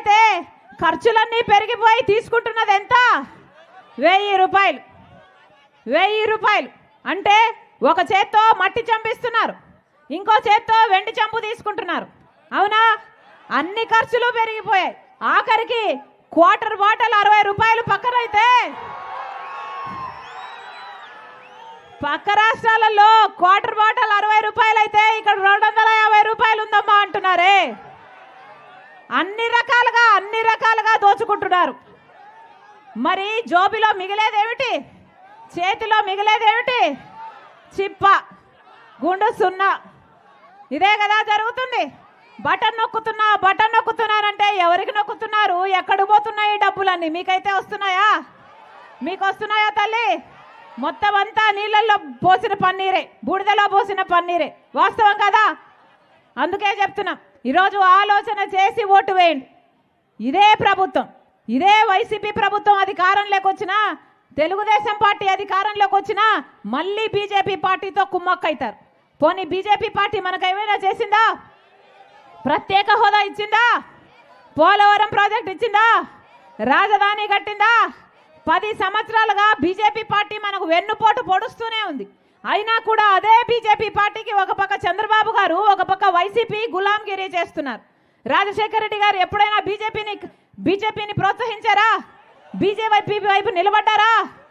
అయితే ఖర్చులన్నీ పెరిగిపోయి తీసుకుంటున్నది ఎంత? వెయ్యి రూపాయలు. వెయ్యి రూపాయలు. అంటే ఒక చేత్తో మట్టి చంపిస్తున్నారు. ఇంకో చేత్తో వెండి చంపు తీసుకుంటున్నారు. అవునా? అన్ని ఖర్చులు పెరిగిపోయాయి. ఆఖరికి క్వార్టర్ బాటిల్ అరవై రూపాయలు పక్కనైతే. పక్క రాష్ట్రాలలో క్వార్టర్ బాటిల్ అరవై రూపాయలు అయితే ఇక్కడ రెండు వందల యాభై రూపాయలు ఉందమ్మా అంటున్నారే. అన్ని రకాలుగా అన్ని రకాలుగా దోచుకుంటున్నారు. మరి జోబిలో మిగిలేదేమిటి? చేతిలో మిగిలేదేమిటి? చిప్ప గుండు సున్నా. ఇదే కదా జరుగుతుంది. బటన్ నొక్కుతున్నా బటన్ నొక్కుతున్నారంటే ఎవరికి నొక్కుతున్నారు? ఎక్కడ పోతున్నాయి డబ్బులన్నీ? మీకైతే వస్తున్నాయా? మీకు వస్తున్నాయా తల్లి? మొత్తం అంతా నీళ్ళల్లో పోసిన పన్నీరే బూడిదలో పోసిన పన్నీరే. వాస్తవం కదా? అందుకే చెప్తున్నాం. ఈరోజు ఆలోచన చేసి ఓటు వేయండి. ఇదే ప్రభుత్వం. ఇదే వైసీపీ ప్రభుత్వం అధికారంలోకి వచ్చినా తెలుగుదేశం పార్టీ అధికారంలోకి వచ్చినా మళ్ళీ బీజేపీ పార్టీతో కుమ్మక్కైతారు. పోనీ బీజేపీ పార్టీ మనకు ఏమైనా చేసిందా? ప్రత్యేక హోదా ఇచ్చిందా? పోలవరం ప్రాజెక్ట్ ఇచ్చిందా? రాజధాని కట్టిందా? పది సంవత్సరాలుగా బీజేపీ పార్టీ మనకు వెన్నుపోటు పొడుస్తూనే ఉంది. అయినా కూడా అదే బీజేపీ పార్టీకి ఒక పక్క చంద్రబాబు గారు ఒక పక్క వైసీపీ గులాంగిరి చేస్తున్నారు. రాజశేఖర రెడ్డి గారు ఎప్పుడైనా బీజేపీని బీజేపీని ప్రోత్సహించారా? బీజేపీ వైపు నిలబడ్డారా?